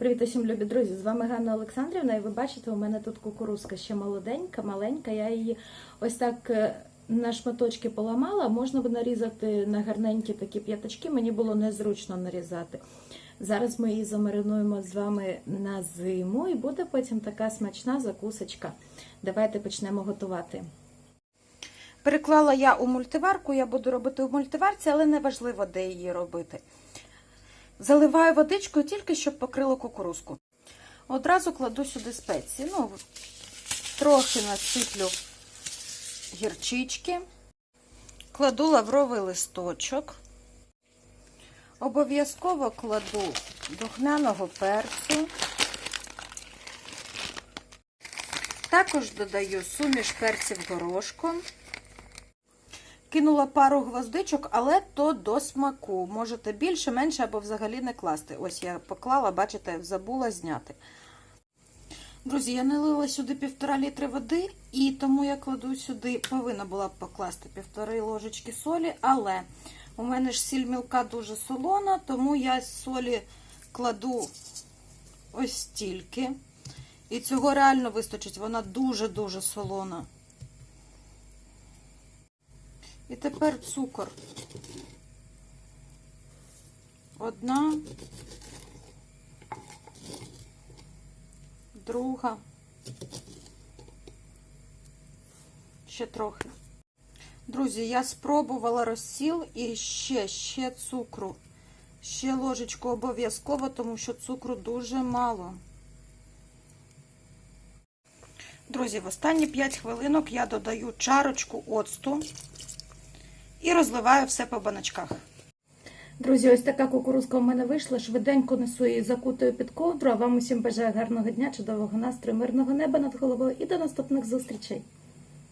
Привіт усім любі друзі! З вами Ганна Олександрівна, і ви бачите, у мене тут кукурузка ще молоденька, маленька. Я її ось так е, на шматочки поламала. Можна би нарізати на гарненькі такі п'ятачки. Мені було незручно нарізати. Зараз ми її замаринуємо з вами на зиму, і буде потім така смачна закусочка. Давайте почнемо готувати. Переклала я у мультиварку, я буду робити у мультиварці, але не важливо, де її робити. Заливаю водичкою тільки щоб покрило кукурузку. Одразу кладу сюди спеції. Ну, трохи насиплю гірчички, кладу лавровий листочок. Обов'язково кладу духмяного перцю. Також додаю суміш перців горошком. Кинула пару гвоздичок, але то до смаку. Можете більше, менше або взагалі не класти. Ось я поклала, бачите, забула зняти. Друзі, я налила сюди півтора літри води, і тому я кладу сюди, повинна була б покласти півтори ложечки солі, але у мене ж сіль мілка дуже солона, тому я солі кладу ось стільки. І цього реально вистачить, вона дуже-дуже солона. І тепер цукор. Одна, друга, ще трохи. Друзі, я спробувала розсіл і ще, ще цукру. Ще ложечку обов'язково, тому що цукру дуже мало. Друзі, в останні 5 хвилинок я додаю чарочку оцту і розливаю все по баночках. Друзі, ось така кукурузка у мене вийшла. Швиденько несу її закутою під ковдру. А вам усім бажаю гарного дня, чудового настрою, мирного неба над головою і до наступних зустрічей.